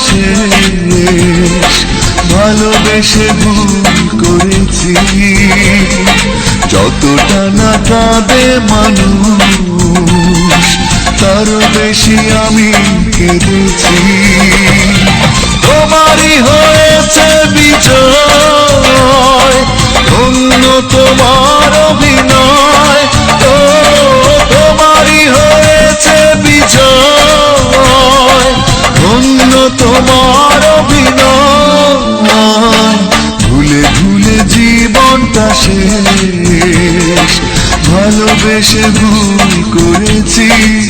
কাছে ভালোবেসে ভুল করেছি। যতটা না কাঁদে মানুষ তার বেশি আমি কেঁদেছি। তোমারই হয়েছে বিচার অন্য তোমার তোমার অভিনয় ভুলে ভুলে জীবনটা শেষ। ভালোবেসে ভুল করেছি।